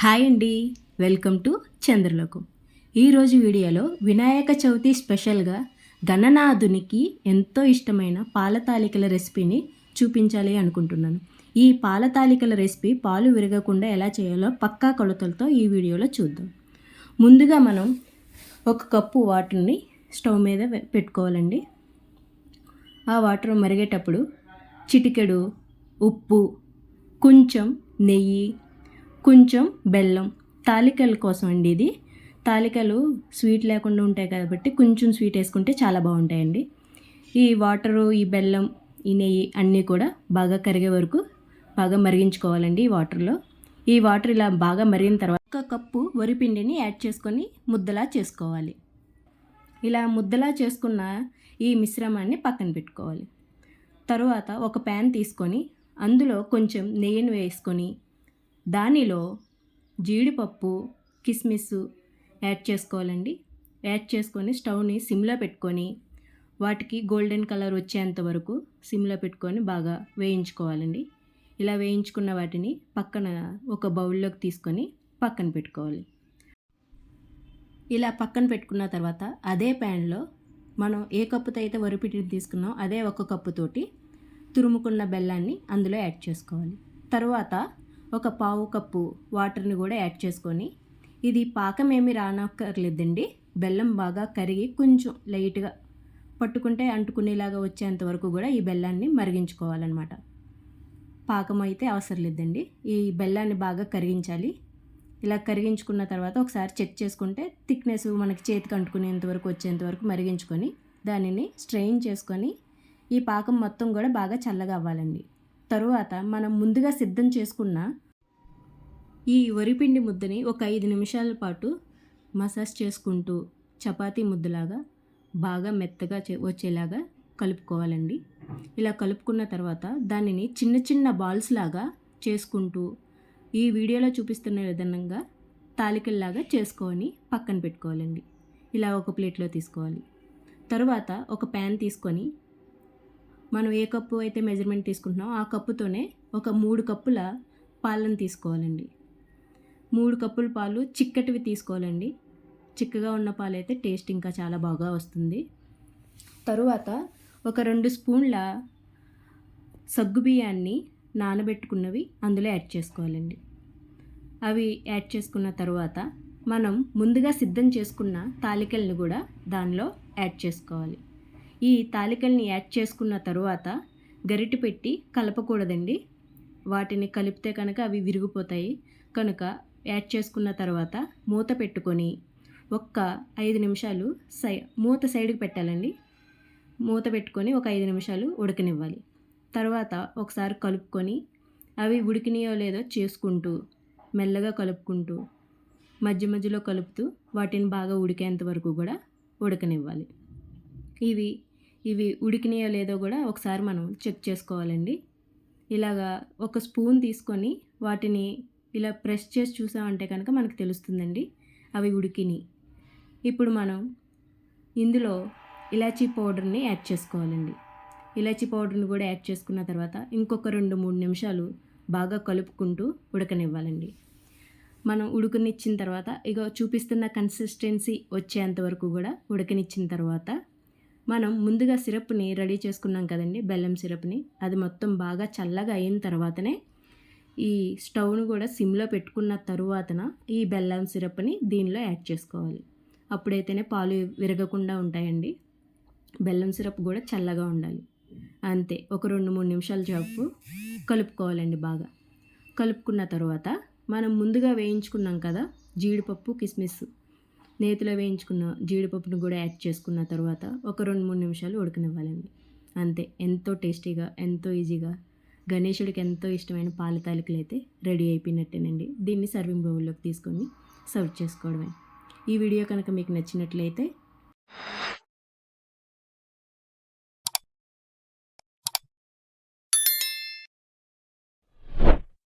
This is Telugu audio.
హాయ్ అండి. Welcome to Chandralokam. ఈరోజు వీడియోలో వినాయక చవితి స్పెషల్గా గణనాథునికి ఎంతో ఇష్టమైన పాలతాలికల రెసిపీని చూపించాలి అనుకుంటున్నాను. ఈ పాలతాలికల రెసిపీ పాలు విరగకుండా ఎలా చేయాలో పక్కా కొలతలతో ఈ వీడియోలో చూద్దాం. ముందుగా మనం ఒక కప్పు వాటర్ని స్టవ్ మీద పెట్టుకోవాలండి. ఆ వాటర్ మరిగేటప్పుడు చిటికెడు ఉప్పు కొంచెం నెయ్యి కొంచెం బెల్లం తాలికల కోసం అండి ఇది. తాలికలు స్వీట్ లేకుండా ఉంటాయి కాబట్టి కొంచెం స్వీట్ వేసుకుంటే చాలా బాగుంటాయండి. ఈ వాటరు ఈ బెల్లం ఈ నెయ్యి అన్నీ కూడా బాగా కరిగే వరకు బాగా మరిగించుకోవాలండి ఈ వాటర్లో. ఈ వాటర్ ఇలా బాగా మరిగిన తర్వాత ఒక కప్పు వరిపిండిని యాడ్ చేసుకొని ముద్దలా చేసుకోవాలి. ఇలా ముద్దలా చేసుకున్న ఈ మిశ్రమాన్ని పక్కన పెట్టుకోవాలి. తరువాత ఒక ప్యాన్ తీసుకొని అందులో కొంచెం నెయ్యిని వేసుకొని దానిలో జీడిపప్పు కిస్మిస్ యాడ్ చేసుకోవాలండి. యాడ్ చేసుకొని స్టవ్ని సిమ్లో పెట్టుకొని వాటికి గోల్డెన్ కలర్ వచ్చేంత వరకు సిమ్లో పెట్టుకొని బాగా వేయించుకోవాలండి. ఇలా వేయించుకున్న వాటిని పక్కన ఒక బౌల్లోకి తీసుకొని పక్కన పెట్టుకోవాలి. ఇలా పక్కన పెట్టుకున్న తర్వాత అదే ప్యాన్లో మనం ఏ కప్పుతో అయితే వరిపిటిని తీసుకున్నాం అదే ఒక కప్పుతోటి తురుముకున్న బెల్లాన్ని అందులో యాడ్ చేసుకోవాలి. తర్వాత ఒక పావు కప్పు వాటర్ని కూడా యాడ్ చేసుకొని ఇది పాకం ఏమి రానక్కర్లేదండి. బెల్లం బాగా కరిగి కొంచెం లైట్గా పట్టుకుంటే అంటుకునేలాగా వచ్చేంత వరకు కూడా ఈ బెల్లాన్ని మరిగించుకోవాలన్నమాట. పాకం అయితే అవసరం లేదండి. ఈ బెల్లాన్ని బాగా కరిగించాలి. ఇలా కరిగించుకున్న తర్వాత ఒకసారి చెక్ చేసుకుంటే థిక్నెస్ మనకి చేతికి అంటుకునేంత వరకు వచ్చేంత వరకు మరిగించుకొని దానిని స్ట్రెయిన్ చేసుకొని ఈ పాకం మొత్తం కూడా బాగా చల్లగా అవ్వాలండి. తరువాత మనం ముందుగా సిద్ధం చేసుకున్న ఈ వరిపిండి ముద్దని ఒక ఐదు నిమిషాల పాటు మసాజ్ చేసుకుంటూ చపాతీ ముద్దలాగా బాగా మెత్తగా చే- వచ్చేలాగా కలుపుకోవాలండి. ఇలా కలుపుకున్న తర్వాత దానిని చిన్న చిన్న బాల్స్ లాగా చేసుకుంటూ ఈ వీడియోలో చూపిస్తున్న విధంగా తాలికల్లాగా చేసుకొని పక్కన పెట్టుకోవాలండి. ఇలా ఒక ప్లేట్లో తీసుకోవాలి. తరువాత ఒక ప్యాన్ తీసుకొని మనం ఏ కప్పు అయితే మెజర్మెంట్ తీసుకుంటున్నామో ఆ కప్పుతోనే ఒక మూడు కప్పుల పాలను తీసుకోవాలండి. మూడు కప్పుల పాలు చిక్కటివి తీసుకోవాలండి. చిక్కగా ఉన్న పాలు అయితే టేస్ట్ ఇంకా చాలా బాగా వస్తుంది. తరువాత ఒక రెండు స్పూన్ల సగ్గు బియ్యాన్ని నానబెట్టుకున్నవి అందులో యాడ్ చేసుకోవాలండి. అవి యాడ్ చేసుకున్న తర్వాత మనం ముందుగా సిద్ధం చేసుకున్న తాలికల్ని కూడా దానిలో యాడ్ చేసుకోవాలి. ఈ తాలికల్ని యాడ్ చేసుకున్న తరువాత గరిటె పెట్టి కలపకూడదండి. వాటిని కలిపితే కనుక అవి విరిగిపోతాయి. కనుక యాడ్ చేసుకున్న తర్వాత మూత పెట్టుకొని ఒక్క ఐదు నిమిషాలు సై మూత సైడ్కి పెట్టాలండి. మూత పెట్టుకొని ఒక ఐదు నిమిషాలు ఉడకనివ్వాలి. తర్వాత ఒకసారి కలుపుకొని అవి ఉడికినాయో లేదో చేసుకుంటూ మెల్లగా కలుపుకుంటూ మధ్య మధ్యలో కలుపుతూ వాటిని బాగా ఉడికేంత వరకు కూడా ఉడకనివ్వాలి. ఇవి ఇవి ఉడికినాయో లేదో కూడా ఒకసారి మనం చెక్ చేసుకోవాలండి. ఇలాగా ఒక స్పూన్ తీసుకొని వాటిని ఇలా ప్రెస్ చేసి చూసామంటే కనుక మనకు తెలుస్తుందండి అవి ఉడికిని ఇప్పుడు మనం ఇందులో ఇలాచీ పౌడర్ని యాడ్ చేసుకోవాలండి. ఇలాచీ పౌడర్ని కూడా యాడ్ చేసుకున్న తర్వాత ఇంకొక రెండు మూడు నిమిషాలు బాగా కలుపుకుంటూ ఉడకనివ్వాలండి. మనం ఉడకనిచ్చిన తర్వాత ఇక చూపిస్తున్న కన్సిస్టెన్సీ వచ్చేంత వరకు కూడా ఉడకనిచ్చిన తర్వాత మనం ముందుగా సిరప్ని రెడీ చేసుకున్నాం కదండి బెల్లం సిరప్ని. అది మొత్తం బాగా చల్లగా అయిన తర్వాతనే ఈ స్టవ్ను కూడా సిమ్లో పెట్టుకున్న తరువాతన ఈ బెల్లం సిరప్ని దీనిలో యాడ్ చేసుకోవాలి. అప్పుడైతేనే పాలు విరగకుండా ఉంటాయండి. బెల్లం సిరప్ కూడా చల్లగా ఉండాలి. అంతే ఒక రెండు మూడు నిమిషాల చాపు కలుపుకోవాలండి బాగా. కలుపుకున్న తర్వాత మనం ముందుగా వేయించుకున్నాం కదా జీడిపప్పు కిస్మిస్. నేతిలో వేయించుకున్న జీడిపప్పును కూడా యాడ్ చేసుకున్న తర్వాత ఒక రెండు మూడు నిమిషాలు ఉడకనివ్వాలండి. అంతే ఎంతో టేస్టీగా ఎంతో ఈజీగా గణేశుడికి ఎంతో ఇష్టమైన పాల తాలికలు అయితే రెడీ అయిపోయినట్టేనండి. దీన్ని సర్వింగ్ బౌల్లోకి తీసుకొని సర్వ్ చేసుకోవడమే. ఈ వీడియో కనుక మీకు నచ్చినట్లయితే